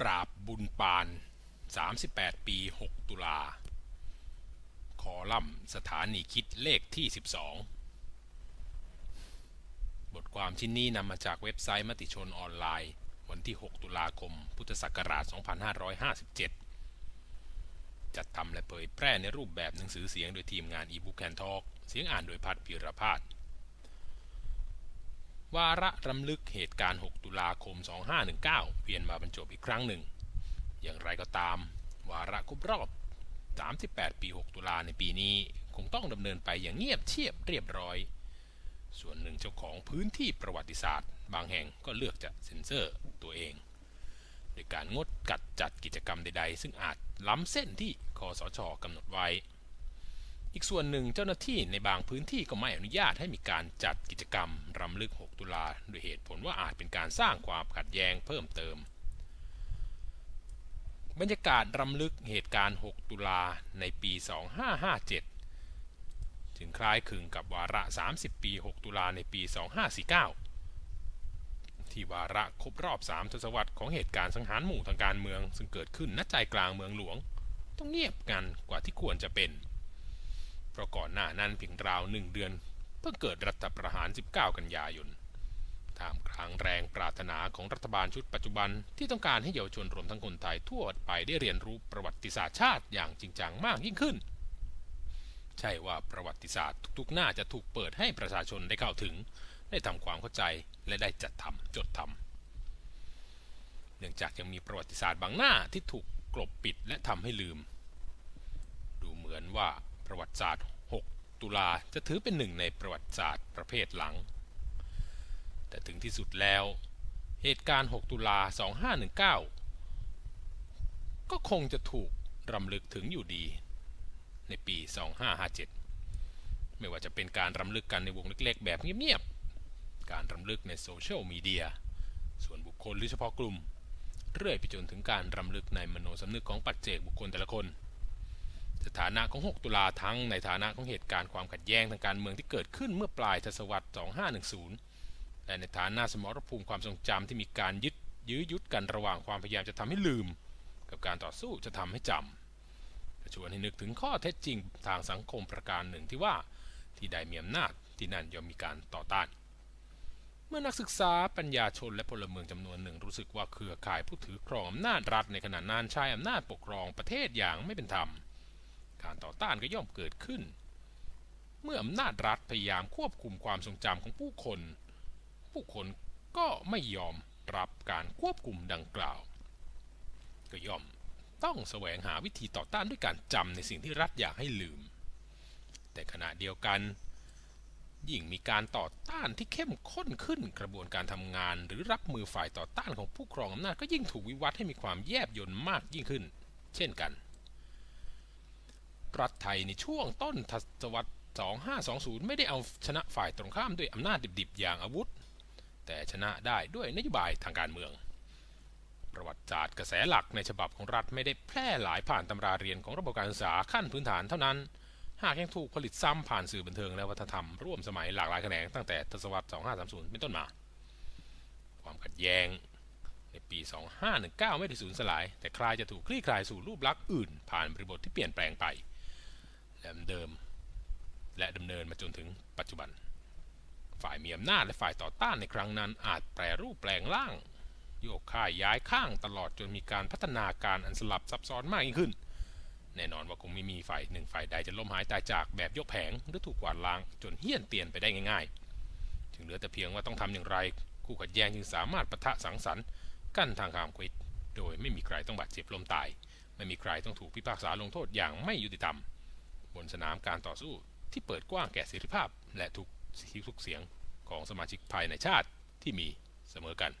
ปราบบุญปาน 38 ปี 6 ตุลา คอลัมน์สถานีคิดเลขที่ 12 บทความชิ้นนี้นำมาจากเว็บไซต์มติชนออนไลน์ วันที่ 6 ตุลาคม พุทธศักราช 2557 จัดทำและเผยแพร่ในรูปแบบหนังสือเสียงโดยทีมงาน e-book and talk เสียงอ่านโดยพัฒพิรพาส วาระรำลึกเหตุการณ์ 6 ตุลาคม 2519 เวียนมาบรรจบอีกครั้งหนึ่ง อย่างไรก็ตาม วาระครบรอบ 38 ปี 6 ตุลาในปีนี้ คงต้องดำเนินไปอย่างเงียบเชียบเรียบร้อย ส่วนหนึ่งเจ้าของพื้นที่ประวัติศาสตร์ บางแห่งก็เลือกจะเซ็นเซอร์ตัวเองโดยการงดกัดจัดกิจกรรมใด ๆ ซึ่งอาจล้ำเส้นที่คอสชกำหนดไว้ อีกส่วนหนึ่งเจ้าหน้าที่ในบางพื้นที่ก็ไม่อนุญาตให้มีการจัดกิจกรรมรำลึก 6 ตุลาโดยเหตุผลว่าอาจเป็นการสร้างความขัดแย้งเพิ่มเติม บรรยากาศรำลึกเหตุการณ์ 6 ตุลาในปี 2557 ถึงคล้ายคลึงกับวาระ 30 ปี 6 ตุลาในปี 2549 ที่วาระครบรอบ 3 ทศวรรษของเหตุการณ์สังหารหมู่ทางการเมือง ซึ่งเกิดขึ้นณใจกลางเมืองหลวง ต้องเงียบกันกว่าที่ควรจะเป็น เพราะก่อนหน้านั้นเพียงราวหนึ่งเดือน เพิ่งเกิดรัฐประหาร 19 กันยายนท่ามกลางแรงปรารถนาของรัฐบาลชุดปัจจุบันที่ต้องการให้เยาวชนรวมทั้งคนไทยทั่วไปได้เรียนรู้ประวัติศาสตร์ชาติอย่างจริงจังมากยิ่งขึ้น ใช่ว่าประวัติศาสตร์ทุกๆ หน้าจะถูกเปิดให้ประชาชนได้เข้าถึง ได้ทำความเข้าใจและได้จัดทำจดทำเนื่องจากยังมีประวัติศาสตร์บางหน้าที่ถูกกลบปิดและทำให้ลืม ดูเหมือนว่า ประวัติศาสตร์ 6 ตุลาจะถือเป็นหนึ่งในประวัติศาสตร์ประเภทหลัง แต่ถึงที่สุดแล้ว เหตุการณ์ 6 ตุลา 2519 ก็คงจะถูกรำลึกถึงอยู่ดี ในปี 2557 ไม่ว่าจะเป็นการรำลึกกันในวงเล็กๆ แบบเงียบๆ การรำลึกในโซเชียลมีเดีย ส่วนบุคคลหรือเฉพาะกลุ่ม เรื่อยไปจนถึงการรำลึกในมโนสำนึกของปัจเจกบุคคลแต่ละคน สถานะของ 6 ตุลาทั้งในฐานะของเหตุการณ์ความขัดแย้งทางการเมืองที่เกิดขึ้นเมื่อปลายทศวรรษ 2510 และในฐานะสมรภูมิความทรงจำที่มีการยึดยื้อยุดกันระหว่างความพยายามจะทำให้ลืม กับการต่อสู้จะทำให้จำจะชวนให้นึกถึงข้อเท็จจริงทางสังคมประการหนึ่งที่ว่าที่ใดมีอำนาจที่นั่นย่อมมีการต่อต้าน เมื่อนักศึกษาปัญญาชนและพลเมืองจำนวนหนึ่งรู้สึกว่าเครือข่ายผู้ถือครองอำนาจรัฐในขณะนั้นใช้อำนาจปกครองประเทศอย่างไม่เป็นธรรม การต่อต้านก็ย่อมเกิดขึ้น เมื่ออำนาจรัฐพยายามควบคุมความทรงจำของผู้คน ผู้คนก็ไม่ยอมรับการควบคุมดังกล่าว ก็ย่อมต้องแสวงหาวิธีต่อต้านด้วยการจำในสิ่งที่รัฐอยากให้ลืม แต่ขณะเดียวกัน ยิ่งมีการต่อต้านที่เข้มข้นขึ้นกระบวนการทำงาน หรือรับมือฝ่ายต่อต้านของผู้ครองอำนาจก็ยิ่งถูกวิวัฒน์ให้มีความแยบยลมากยิ่งขึ้น เช่นกัน รัฐไทยในช่วงต้นทศวรรษ 2520 ไม่ได้เอาชนะฝ่ายตรงข้ามด้วยอำนาจดิบๆ อย่างอาวุธ แต่ชนะได้ด้วยนโยบายทางการเมือง ประวัติศาสตร์กระแสหลักในฉบับของรัฐไม่ได้แพร่หลายผ่านตำราเรียนของระบบการศึกษาขั้นพื้นฐานเท่านั้น หากยังถูกผลิตซ้ำผ่านสื่อบันเทิงและวัฒนธรรมร่วมสมัยหลากหลายแขนงตั้งแต่ทศวรรษ 2530 เป็นต้นมา ความขัดแย้งในปี 2519 ไม่ได้สูญสลาย แต่คลายจะถูกคลี่คลายสู่รูปลักษณ์อื่น ผ่านบริบทที่เปลี่ยนแปลงไป แบบเดิม และดำเนินมาจนถึงปัจจุบัน ฝ่ายมีอำนาจและฝ่ายต่อต้านในครั้งนั้น อาจแปรรูปแปลงร่าง โยกค่ายย้ายข้างตลอดจนมีการพัฒนาการอันสลับซับซ้อนมากยิ่งขึ้น แน่นอนว่าคงไม่มีฝ่ายหนึ่งฝ่ายใดจะล้มหายตายจากแบบยกแผงหรือถูกกวาดล้างจนเฮี้ยนเตียนไปได้ง่ายๆ ถึงเหลือแต่เพียงว่าต้องทำอย่างไร คู่ขัดแย้งจึงสามารถปะทะสังสรรค์กั้นทางข้ามควิดโดยไม่มีใครต้องบาดเจ็บล้มตาย ไม่มีใครต้องถูกพิพากษาลงโทษอย่างไม่ยุติธรรม บนสนามการต่อสู้ที่เปิดกว้างแก่เสรีภาพ และทุกทุกเสียงของสมาชิกภายในชาติที่มีเสมอกัน